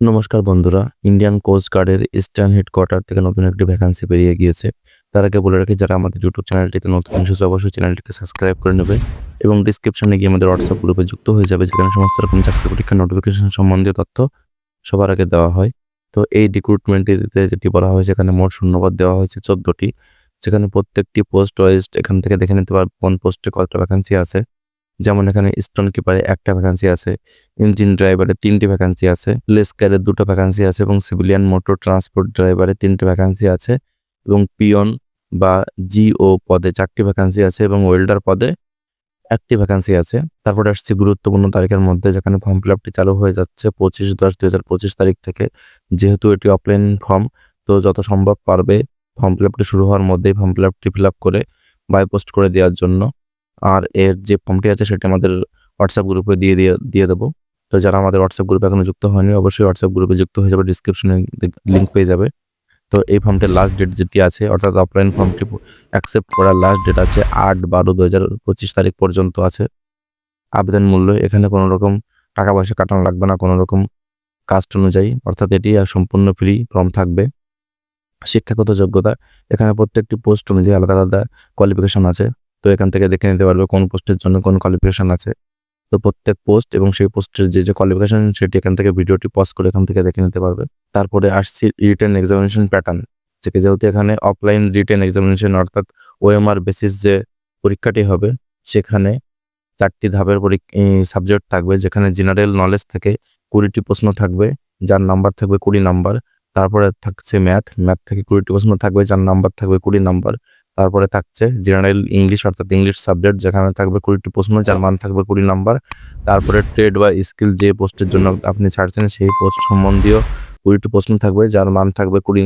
নমস্কার বন্ধুরা Indian coast গার্ডের ইস্টার্ন হেডকোয়ার্টার থেকে নতুন একটি ভ্যাকান্সি বেরিয়ে গিয়েছে। তার আগে বলে রাখি, যারা আমাদের ইউটিউব চ্যানেলটিতে নতুন এসেছে, অবশ্যই চ্যানেলটিকে সাবস্ক্রাইব করে নেবে এবং ডিসক্রিপশনে গিয়ে আমাদের হোয়াটসঅ্যাপ গ্রুপে যুক্ত হয়ে যাবে, যেখানে সমস্ত রকম চাকরি পরীক্ষার নোটিফিকেশন সম্বন্ধীয় তথ্য সবার আগে দেওয়া হয়। তো এই রিক্রুটমেন্টটিতে যেটি বলা হয়েছে এখানে মোট শূন্যবাদ দেওয়া হয়েছে চোদ্দটি। যেখানে প্রত্যেকটি পোস্ট ওয়াইজ এখান থেকে দেখে নিতে পারবে কোন পোস্টে কতটা ভ্যাকান্সি আছে। যেমন এখানে স্টোন কিপারে একটা ভ্যাকান্সি আছে ইঞ্জিন ড্রাইভারে তিনটি ভ্যাকান্সি আছে লেসকারের দুটো ভ্যাকান্সি আছে এবং সিভিলিয়ান মোটর ট্রান্সপোর্ট ড্রাইভারে তিনটি ভ্যাকান্সি আছে এবং পিয়ন বা জিও পদে চারটি ভ্যাকান্সি আছে এবং ওয়েল্ডার পদে একটি ভ্যাকান্সি আছে। তারপরে আসছে গুরুত্বপূর্ণ তারিখের মধ্যে যেখানে ফর্ম ফিল আপটি চালু হয়ে যাচ্ছে পঁচিশ দশ দুই হাজার পঁচিশ তারিখ থেকে। যেহেতু এটি অফলাইন ফর্ম তো যত সম্ভব পারবে ফর্ম ফিল আপটি শুরু হওয়ার মধ্যেই ফর্ম ফিল আপটি ফিল আপ করে বাই পোস্ট করে দেওয়ার জন্য। আর এর যে ফর্মটি আছে সেটি আমাদের হোয়াটসঅ্যাপ গ্রুপে দিয়ে দিয়ে দিয়ে দেবো। তো যারা আমাদের হোয়াটসঅ্যাপ গ্রুপে এখনও যুক্ত হয়নি, অবশ্যই হোয়াটসঅ্যাপ গ্রুপে যুক্ত হয়ে যাবে ডিসক্রিপশনে লিঙ্ক পেয়ে যাবে। তো এই ফর্মটির লাস্ট ডেট যেটি আছে, অর্থাৎ অফলাইন ফর্মটি অ্যাকসেপ্ট করার লাস্ট ডেট আছে আট বারো দু হাজার পঁচিশ তারিখ পর্যন্ত আছে। আবেদন মূল্য, এখানে কোনো রকম টাকা পয়সা কাটানো লাগবে না, কোনো রকম কাস্ট অনুযায়ী। অর্থাৎ এটি সম্পূর্ণ ফ্রি ফর্ম থাকবে। শিক্ষাগত যোগ্যতা, এখানে প্রত্যেকটি পোস্ট অনুযায়ী আলাদা আলাদা কোয়ালিফিকেশন আছে। তো এখান থেকে দেখে নিতে পারবে কোন পোস্টের জন্য কোন কোয়ালিফিকেশন আছে। তো প্রত্যেক পোস্ট এবং সেই পোস্টের যে যে কোয়ালিফিকেশন সেটি এখান থেকে ভিডিওটি পজ করে এখান থেকে দেখে নিতে পারবে। তারপরে আসছি রিটেন এক্সামিনেশন প্যাটার্ন যে যেহেতু এখানে অফলাইন রিটেন এক্সামিনেশন অর্থাৎ ওএমআর বেসিস যে পরীক্ষাটি হবে, সেখানে চারটি ধাপের সাবজেক্ট থাকবে, যেখানে জেনারেল নলেজ থেকে, কুড়িটি প্রশ্ন থাকবে, যার নাম্বার থাকবে কুড়ি নাম্বার তারপরে থাকছে ম্যাথ ম্যাথ থেকে কুড়িটি প্রশ্ন থাকবে, যার নাম্বার থাকবে কুড়ি নাম্বার তারপরে থাকছে জেনারেল ইংলিশ অর্থাৎ ইংলিশ সাবজেক্ট যেখানে থাকবে কুড়িটি প্রশ্ন, যার মান থাকবে কুড়ি নাম্বার তারপরে ট্রেড বা স্কিল যে পোস্টের জন্য আপনি ছাড়ছেন, সেই পোস্ট সম্বন্ধীয় কুড়িটি প্রশ্ন থাকবে, যার মান থাকবে কুড়ি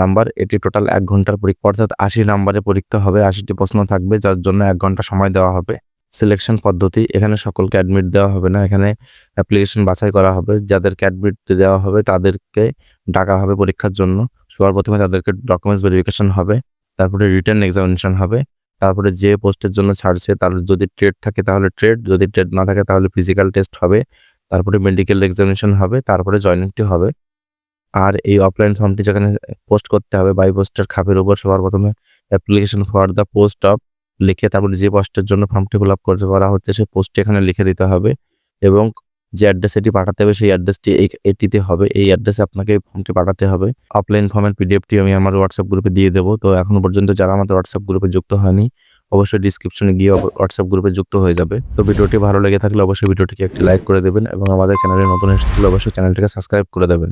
নাম্বার এটি টোটাল এক ঘণ্টার পরীক্ষা, অর্থাৎ আশি নাম্বারে পরীক্ষা হবে, আশিটি প্রশ্ন থাকবে, যার জন্য এক ঘণ্টা সময় দেওয়া হবে। সিলেকশন পদ্ধতি, এখানে সকলকে অ্যাডমিট দেওয়া হবে না, এখানে অ্যাপ্লিকেশন বাছাই করা হবে। যাদেরকে অ্যাডমিট দেওয়া হবে, তাদেরকে ডাকা হবে পরীক্ষার জন্য। সবার প্রথমে তাদেরকে ডকুমেন্টস ভেরিফিকেশন হবে। তারপরে রিটার্ন এক্সামিনেশন হবে। তারপরে যে পোস্টের জন্য ছাড়ছে, তার যদি ট্রেড থাকে তাহলে ট্রেড যদি ট্রেড না থাকে তাহলে ফিজিক্যাল টেস্ট হবে। তারপরে মেডিকেল এক্সামিনেশন হবে, তারপরে জয়নিংটি হবে। আর এই অফলাইন ফর্মটি যেখানে পোস্ট করতে হবে বাই পোস্টের খাপের উপর সবার প্রথমে application for the post of লিখে তারপরে যে পোস্টের জন্য ফর্মটি ফিল আপ করতে করা হচ্ছে, সেই পোস্টটি এখানে লিখে দিতে হবে। এবং যে অ্যাড্রেস এটি পাঠাতে হবে, সেই অ্যাড্রেসটি এটিতে হবে। এই অ্যাড্রেসে আপনাকে ফর্মটি পাঠাতে হবে। অফলাইন ফর্মের পিডিএফটি আমি আমার হোয়াটসঅ্যাপ গ্রুপে দিয়ে দেবো। তো এখনও পর্যন্ত যারা আমাদের হোয়াটসঅ্যাপ গ্রুপে যুক্ত হয়নি, অবশ্যই ডিসক্রিপশনে গিয়ে হোয়াটসঅ্যাপ গ্রুপে যুক্ত হয়ে যাবে। তো ভিডিওটি ভালো লেগে থাকলে অবশ্যই ভিডিওটিকে একটি লাইক করে দেবেন এবং আমাদের চ্যানেলে নতুন এসে থাকলে অবশ্যই চ্যানেলটিকে সাবস্ক্রাইব করে দেবেন।